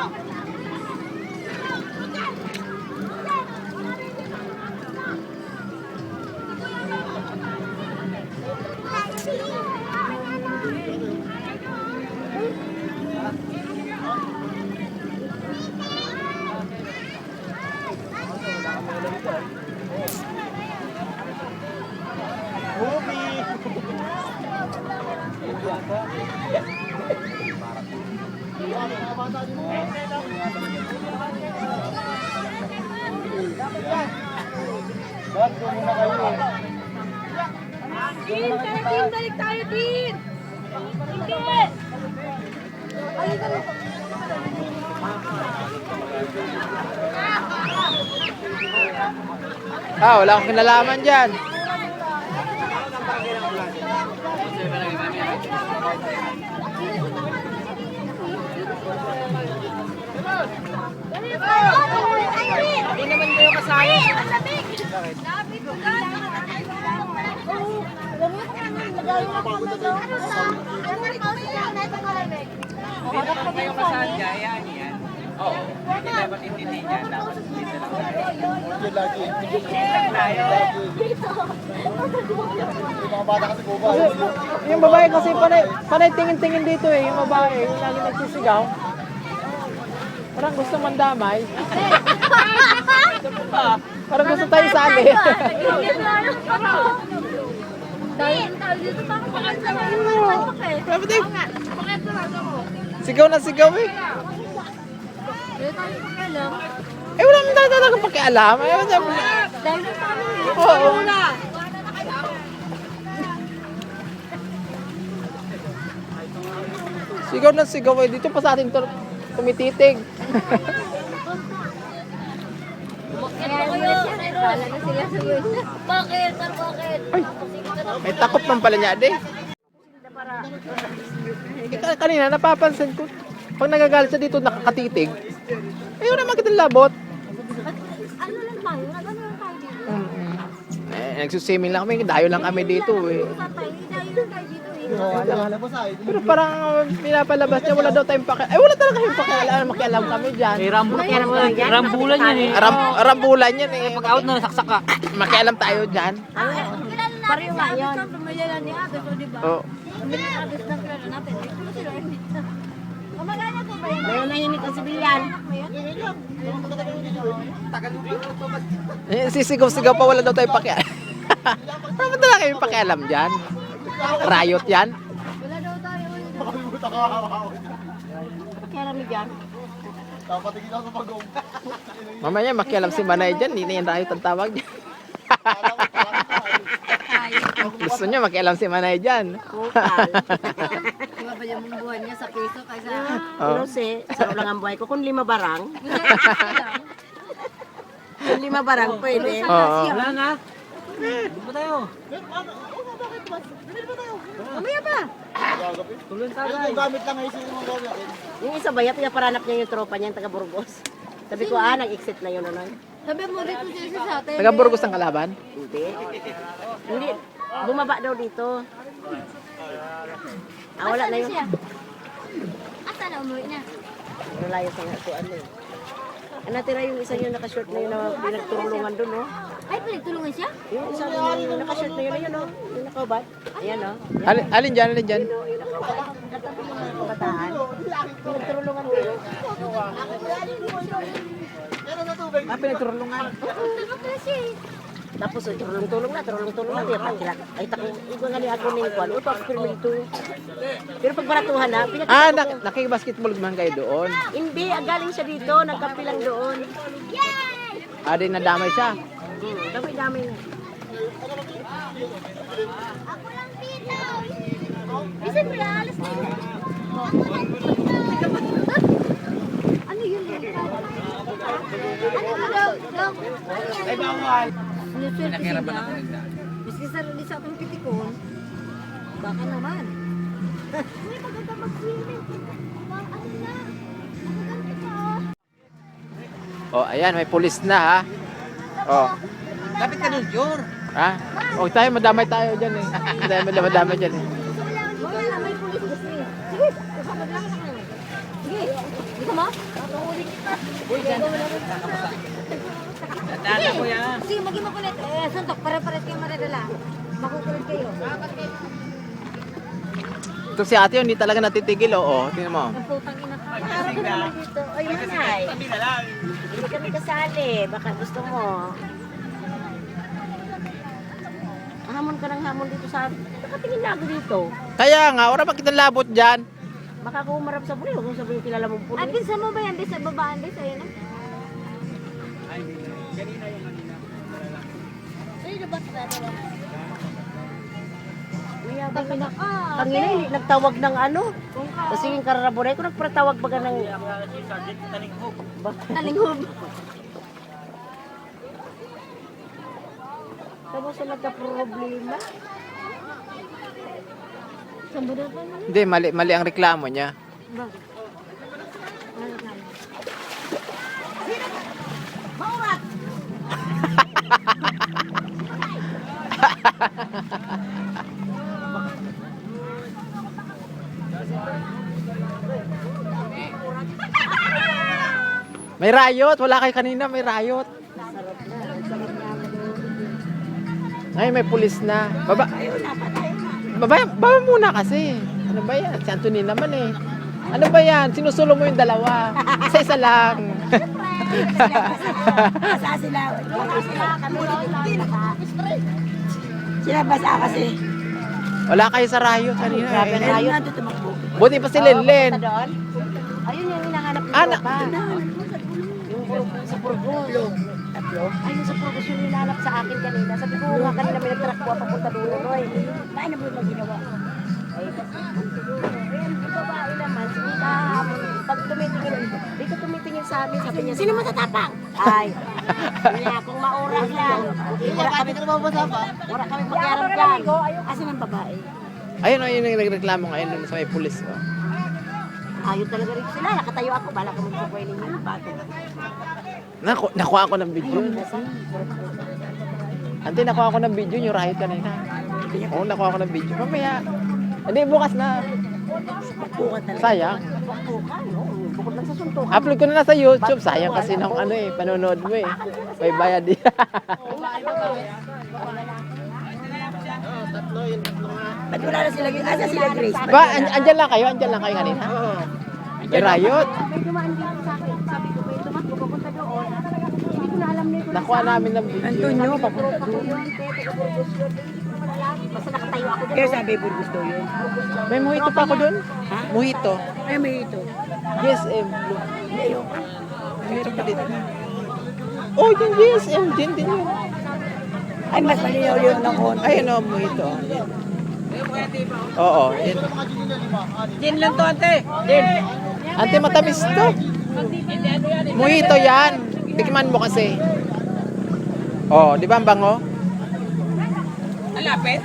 走。Din, tayo din, balik tayo din. Hindi. Ah, wala akong kinalaman dyan. Hindi naman kayo kasali. Ka. Dito naman kayo kasali, hayaan niyo yan. Oo. Hindi dapat intindi niya. Dapat dito lang tayo. Yung babae kasi panay, panay tingin-tingin dito eh. Yung babae, yung lagi nagsisigaw. Parang gusto mandamay. Parang gusto tayo sali. Sigaw na sigaw eh. Eh wala naman tayo talaga pakialam. Ayaw niya. Oo. Sigaw na sigaw eh. Dito pa sa atin to tumititig. Bakit? Bakit? Ay, may takot man pala niya, de. Kita kanina napapansin ko, pag nagagalit siya dito nakakatitig, ayaw na makita labot. Ano lang tayo? Ano lang tayo dito? Mm-mm. Eh, nagsusimin lang kami, dayo lang kami dito eh. Dayo lang tayo dito eh. Pero parang uh, pinapalabas niya, wala daw tayong pakialam. Ay, wala talaga kayong pakialam, makialam kami dyan. Eh, rambulan yan eh. Aram, arambulan yan eh. Pag-out na, saksak ka. Makialam tayo dyan. Kilala natin sa abis ng pamilya ni Abis, o diba? Oh. Pamilya ni Abis ng kilala natin. Eh, kung sila hindi. Kamagana po ba yan? Mayroon na hinit ang sibilyan. Eh, sisigaw-sigaw pa, wala daw tayong pakialam. Wala talaga kayong pakialam dyan. Riot yan. Wala daw tayo. wala daw. Kaya rami dyan. Mamaya makialam si Manay dyan, hindi na yan riot ang tawag dyan. Gusto niya makialam si Manay dyan. Kupal. Diba ba yung buwan niya sa piso kaysa... Oh. Pero si, sa ulang ang buhay ko, kung lima barang, kung lima barang pwede. Oo. Wala na. Doon ba tayo? Mamaya pa. Tuloy tayo. Yung isa ba, pinaparanap niya yung tropa niya, yung taga Burgos. Sabi ko, ah, nag-exit na yun, ano? Sabi mo dito siya sa atin. Taga Burgos ang kalaban? Hindi. Hindi. Bumaba daw dito. Ah, wala na yun. Asa na umuwi na? Nalayo sa nga ko, ano eh. Ang natira yung isa yung nakashort na yun na pinagturulungan doon, no? Ay, pinagtulungan siya? Yung isa yung nakashort na yun, ayun, no? Yung nakaubat. Ayan, no? Alin, alin dyan, alin dyan? Yung nakaubat. Katabi yung mga kabataan. Pinagturulungan doon. Ah, pinagturulungan. Tulog na siya eh. Tapos oh, tulong-tulong na, tulong-tulong na. Kaya pagkila, ay tako, iba nga ni ako ni Kwan, upa ako pero ito. Pero pag baratuhan na, pinakita Ah, ko. nak nakibasketball man kayo doon. Hindi, ah, galing siya dito, nagkapi lang doon. Ah, di nadamay siya. Hmm, damay-damay na. Ako lang dito. Bisan mo na, alas na yun. Ano yun? Ano? Daw? Ay, bawal. Nakiraban ako nagdaan. Miski sa rin sa atong pitikon, baka naman. Uy, maganda mag-swimming. Wow, ano na? Ang ganda ka, oh. Oh, ayan, may pulis na ha. Oh, Lapit ka doon, Jor. ha? Huwag tayo, madamay tayo dyan eh. Huwag tayo madamay dyan eh. Wala na, may pulis kasi. Sige, kasama lang ako. Sige. Dito mo? Tandaan na kuya. Sige, maging makulit. Eh, suntok. Pare-pares kayo maradala. Makukulit kayo. Ito si ate, hindi talaga natitigil, oo. Tingnan mo. Ang putang ina ka. Naman dito. Ay, manay. Sabi na lang. Hindi kami kasali. Baka gusto mo. Hamon ka ng hamon dito sa... Nakatingin na ako dito. Kaya nga, wala pa kitang labot dyan. Baka kung umarap sa pulis, huwag mong sabihin kilala mong At pulis. pinsan mo ba yan? Di sa babaan, di sa yan? Mayabang ka na. Ah, Pangina, hindi nagtawag ng ano. Kasi yung kararabonay ko, nagpratawag baga ng... Ba? Nalinghub. Tapos sa nagka-problema. Ba? Hindi, mali, mali ang reklamo niya. Bakit? Ano na? May riot, wala kay kanina, may riot. Ay, may pulis na. Baba. Baba, baba muna kasi. Ano ba yan? Si Anthony naman eh. Ano ba yan? Sinusulo mo yung dalawa. Isa-isa lang. Basa sila. Sila basa kasi. Wala kayo sa riot kanina. Grabe eh. Nandito tumakbo. Buti pa si Lenlen. Ayun yung hinahanap ni Ah, na- Papa. Yung puro- sa Purgulo. Tatlo? Ayun sa Purgulo yung hinahanap sa akin kanina. Sabi ko nga kanina may nagtrak ko papunta doon. Roy. Paano mo yung ginawa? Ay, Ayan, yung babae naman, sige kahapon, pag tumitingin, dito tumitingin sa amin, sabi niya, sino matatapang? Ay, niya, kung maurang lang, wala kami Wala kami pakiaram dyan. Asan ang babae? Ayun, ayun yung nagreklamo ngayon sa may pulis. Oh. Ayun talaga rin sila. Nakatayo ako. Bala ka magsabuhay ninyo. Bato. Naku, nakuha ko ng video. Ante, nakuha ko ng video yung riot kanina. Oo, nakuha ko ng video. Mamaya. Hindi, bukas na. Talaga. Sayang. Bukod lang sa suntukan. Upload ko na lang sa YouTube. Sayang kasi ng ano eh, panonood mo eh. May bayad din. Ba't wala na sila? Asa sila Grace? ba, an andyan lang kayo? Andyan lang kayo kanina? May riot. May dumaan dito sa akin. Sabi ko, may tumakbo doon. Hindi ko na alam na ito. Nakuha namin ng video. Antonio, papunta doon. Basta nakatayo ako doon. Kaya sabi, Burgos daw yun. May mojito pa ako dun. Mojito. Ay, may ito. GSM. Meron pa dito. Oh, yung GSM. Din din yun. Ay, mas malinaw yun ng konti. Ayun o, mojito. Yan. Oo, yan. Gin lang to, ante. Gin. Ante, matamis to. Mojito yan. Tikman mo kasi. Oh, di ba ang bango? Ang lapit.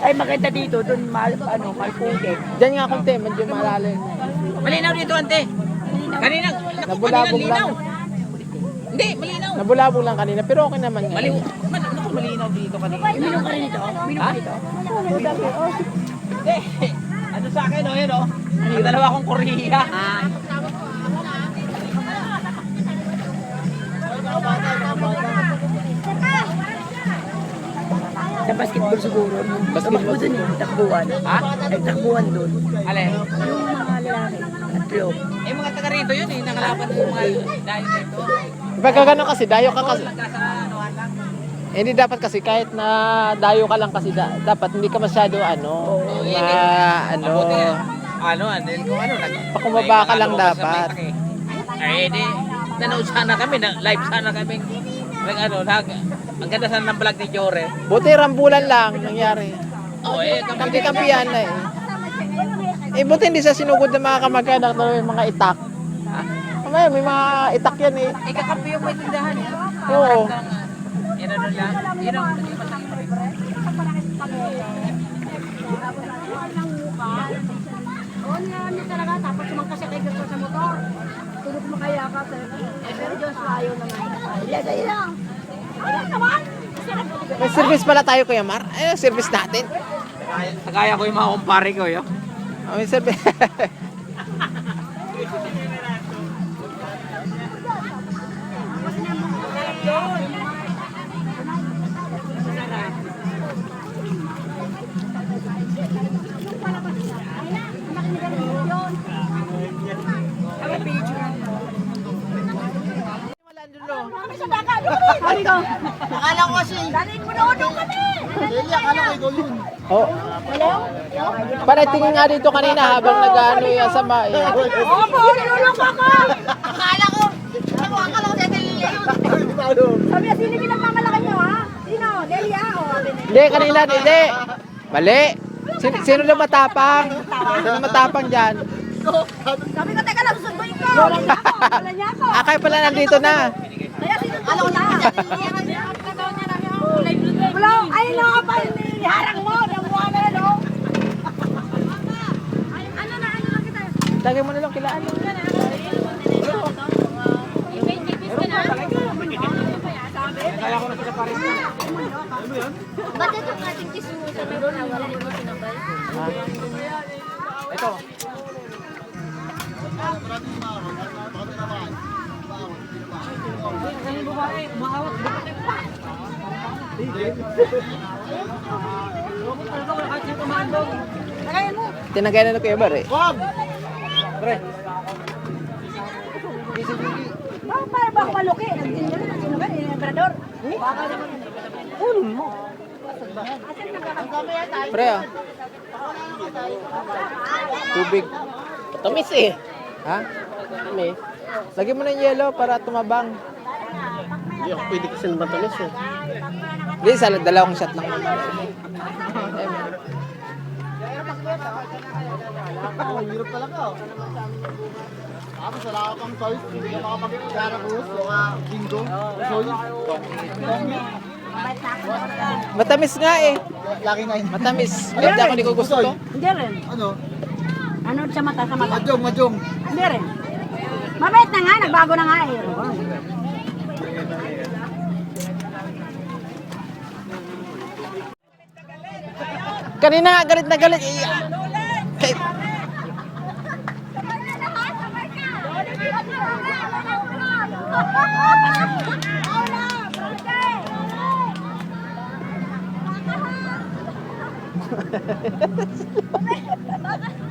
Ay, maganda dito. Doon, mal, ano, malpuke. Diyan nga konti, medyo malalim. Malinaw dito, ante. Kanina, naku, kanina Nabulabog linaw. lang. Hindi, malinaw. Nabulabog lang kanina, pero okay naman nga. Maliw. Man, naku, malinaw dito kanina. Minum ka rin ito? Minum ka rito? Hindi. Ano sa akin, oh, yun, oh. Yung dalawa kong Korea. Ah. Sa basketball siguro. Basketball. Tumakbo dun eh, takbuhan. Ha? Ay, takbuhan dun. Alin? Yung mga lalaki, tatlo. Eh, mga taga rito yun, eh. Nakalaban yung mga dahil dito. Pagka gano'n kasi, dayo ka kasi. Nagkasa, anuhan lang. Eh, hindi dapat kasi, kahit na dayo ka lang kasi, da- dapat hindi ka masyado, ano, yun ma, ano. Ano, ano, kung ano, nag... Pakumbaba ka lang dapat. Eh, di, nanood sana kami, na, live sana kami. Nag, ano, nag, ang ganda sana ng vlog ni Jore. buti rambulan lang nangyari. Oh, eh, kami Kampi-kampiyan na eh. Eh, buti hindi sa sinugod ng mga kamag-anak na may mga itak. May, may mga itak yan eh. Ikakampi yung may tindahan. eh. Oo. Yan ano lang. Yan ang Oo, niya talaga. Tapos sumangka siya kay Joshua sa motor. Tulog mo kaya ka. Eh, pero Joshua ayaw naman. Yes, ayaw lang. Ayaw naman. May service pala tayo, Kuya Mar. Eh, service natin. Kagaya ko yung mga kumpare ko, yo. Ah, may service. Wala dulo. Kami sa baka, doon kami. Kami ko. Akala ko kasi. Mo doon kami. Oh. Para tingin nga dito kanina habang nag-ano yung sama. Eh. Opo, niluloko ako. Akala ko. Ako, akala ko dahil Delia yun. Sabi sino pinagmamalaki niyo, ha? Sino? Delia o? Hindi, kanina, hindi. Mali. Sino, sino na matapang? Sino matapang dyan? Sabi ko, teka lang, susunduin ko. Wala niya ako. Wala niya ako. Akay pala nandito na. Kaya sinusunod ko na. Wala, ay nakapal ni harang mo. Namuha na, no? Ay, Ano na, ano na Tagay mo na lang kilaan. Ba't itong ating kismusa na doon wala mo sinabay? Ito. Lagayan mo. Tinagay na ng Kuya Bar eh. Bakit para baka maluki? Na, sino ba? Eh, Emperador. Baka naman. Kunin mo. Pre ah. Tubig. Tamis eh. Ha? Tamis. Lagyan mo na yung yellow para tumabang. Hindi ako pwede kasi naman tamis eh. Hindi, dalawang shot lang naman. Ang hirap talaga. Ako sa laka pang choice, hindi ka so ka bingo, choice. Matamis nga eh. Laki na yun. Matamis. Kaya ako hindi ko gusto to. Hindi rin. Ano? Ano sa mata, sa mata? Majong, majong. Hindi rin. Mabait na nga, nagbago na nga eh. Kanina, galit na galit.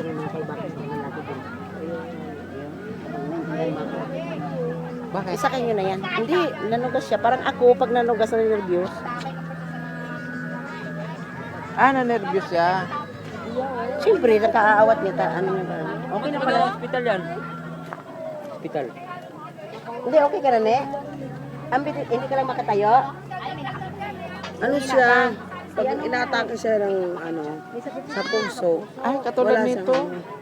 Eh, Kay, bakit? Isa kayo na yan. Hindi, nanugas siya. Parang ako, pag nanugas na nervyos. Ah, na-nervous siya. Siyempre, nakaawat niya. Ta, ano niya ba? Okay na pala. Hospital yan. Hospital. Hindi, okay ka na, ne? Ang hindi ka lang makatayo. Ano siya? Pag inatake siya ng ano, sa puso. Ay, katulad wala nito. ano.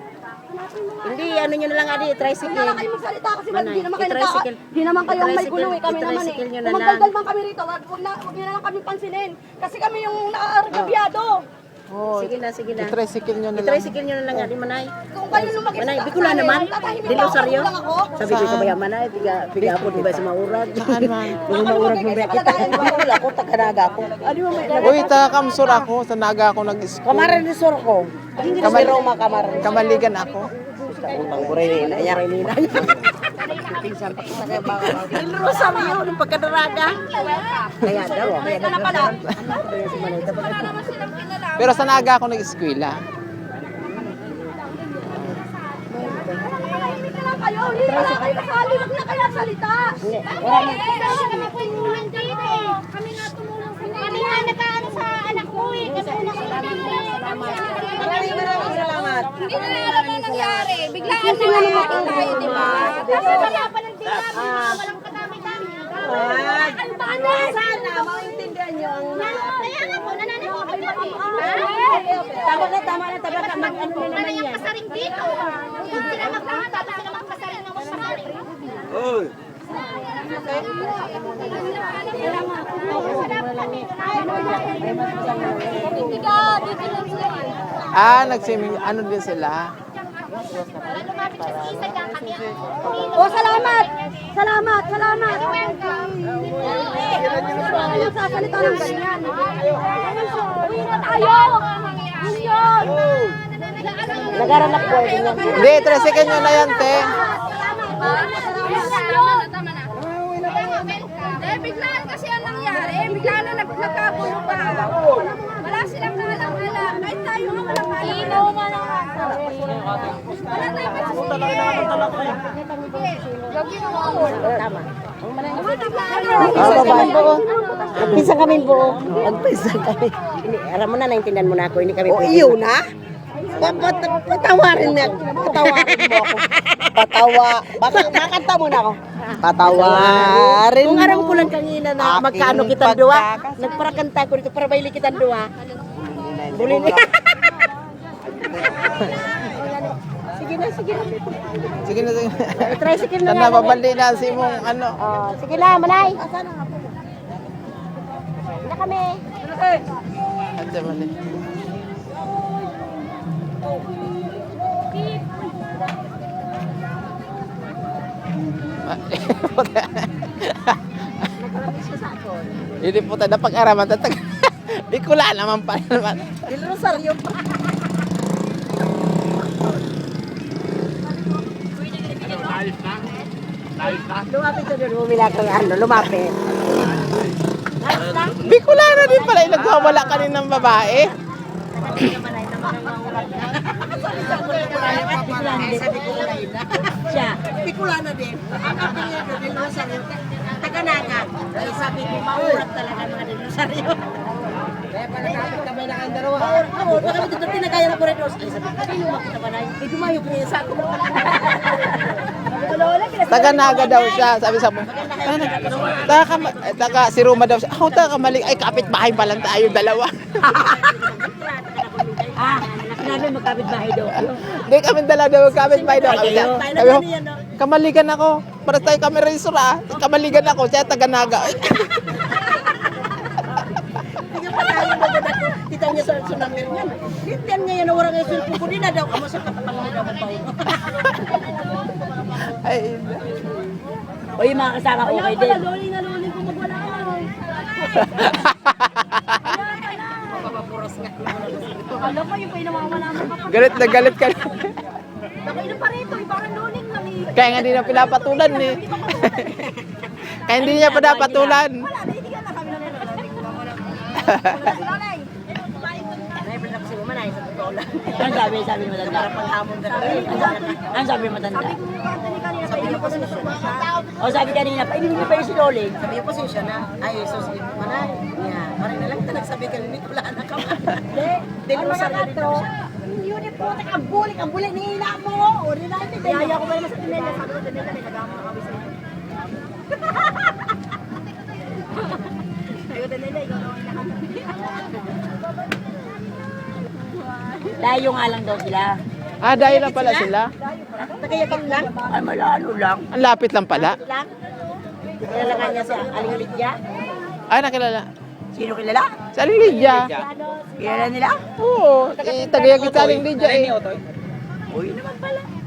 Hindi, ano nyo na lang, Adi, tricycle. Wala kayo magsalita kasi hindi naman kayo nagka... i-tricycle. Hindi naman kayo ang may gulo eh. Kami naman eh. na Kung magdaldal man kami rito, wag, wag, na, wag nyo na lang kami pansinin. Kasi kami yung nakaargabyado. Oh, Sige na, sige na. i-tricycle nyo na lang. I-tricycle nyo na lang, Adi, Manay. Kung kayo nung mag-isa Manay, Bicol na naman. tatahimik Di lang ako, Rosario. lang ako. Sabi ko, kabaya Manay, piga, piga po, di ba sa maurag? Saan man? Kung maurag mo ba kita? Bicol ako, taganaga ako. Ano mo may Uy, taga kamsur ako. Sa naga ako nag-school. Kamaran ni Sor ko. Hindi na si Roma kamaran. Kamaligan ako. Utang buray na niya. Baka. Il Rosario, nung pagkadaraga. Kaya daw, kaya Manay. Pero sa naga ako nag-eskwela. Kayo. Hindi na lang kayo nakali. Wag na kayo salita. Wala na. Kami nga tumulong dito. Kami nga tumulong sa Kami nga nagkaano sa anak ko eh. Kasi Maraming maraming salamat. Hindi na lang alam ang nangyari. Biglaan na lang natin tayo, di ba? Tapos wala pa ng tira, walang kadami-dami. Ang bana sana, maintindihan inyo ang... Kaya nga po, nananakot dyan eh. Tama na, tama na, tama na. Mag, ano na naman yung yan. pasaring dito. Kung sila magpapasaring, tapos sila magpasaring ng magpasaring. Ah, nagsiming, ano din sila? Oh, salamat! Salamat, salamat! Sasalita ng ganyan. Uwi na tayo! Yun! Nagaranak ko. Hindi, tresikan nyo na yan, te. Eh, biglaan kasi ang nangyari. Biglaan na nag nagkagulo pa. Wala silang alam-alam. Kahit tayo nga walang alam. Ino nga lang. Wala tayong Tama. Ah, babae po. Nagpisa kami po. Nagpisa kami. Aram mo na, naintindihan mo na ako. Hindi kami O iyo na? Pa- pat- Patawarin na. Patawarin mo ako. Patawa. Baka makanta mo na ako. Patawarin Kung mo. aram ko lang kanina na Aking magkano kitang duwa, nagparakanta ko dito para baili kitang duwa. Buli niya. Sige na, sige na. Sige na, sige na. Tricycle na Tanda, babali na si mong ano. Oh, sige na, manay. Na kami. Ate, mali. Hindi po tayo napag-araman. Tatag... Bikula naman pa naman. Il Rosario pa. Lumapit sa doon, bumila kang ano, lumapit. Na din pala yung nagwawala ka rin ng babae. Siya. Pikula na din. Ang kapit niya doon, Il Rosario. Taga-naga. Sabi ko, maurap talaga mga Il Rosario. Kaya pala kapit kami na kayong dalawa. Oo, oo, dito tinagaya na ko sabi ko, sino makita ba na? Eh, dumayo ko sa ako. Taga Naga daw siya. Sabi sa mo, kama- eh, taga si Roma daw siya. Ako taga Kamalig. Ay, kapit-bahay pa lang tayo dalawa. Ah, sinabi magkapit bahay daw. Hindi kami dalawa daw kapit-bahay daw. Kayo? sabi ko, kamaligan ako. Para tayo kami razor ah. Kamaligan ako. Siya taga Naga. Ay, Hindi pa tayo maganda ko. Kita niya sa tsunami niya. Tintiyan niya yan, wala nga yung ko. Di na daw. Amo sa katapang mo daw baon. ay, yung mga kasama ko, okay din. Papapuras nga. Alam mo, yung pa yung nawawala mo pa. galit na galit ka. Na pa rito, yung parang luling lang eh. Kaya nga hindi na pinapatulan eh. Kaya hindi niya pinapatulan. Wala, naiidigan na kami na na sa totoo lang. Ano sabi? Sabi ni matanda. Paghamon ka na. Ano sabi ni matanda? Sabi ko kanina, sabi niya pa siya. O sabi kanina, pa, hindi pa yung si Loling. Sabi niya, pasensya na. Ay, Jesus, di mo na. Yeah. Parang na lang ito nagsabi ka rin, wala na ka man. Di mo sa rin daw siya. Yun yung putik, ang bulik, ang bulik ni ina mo. O, di na ito. Yaya ko ba naman sa tinela, sabi ko tinela, may nagama na kami sa Sabi ko tinela, ikaw naman Layo nga lang daw sila. Ah, dahil lang pala sila. Tagayakan lang. Ay, malalo lang. Ang lapit lang pala. Lang. Kilala nga niya si Aling Lydia. Ay, nakilala. Sino kilala? Sa Aling Lydia. Kilala nila? Oo, eh, tagayag kita Aling Lydia eh. Uy naman pala.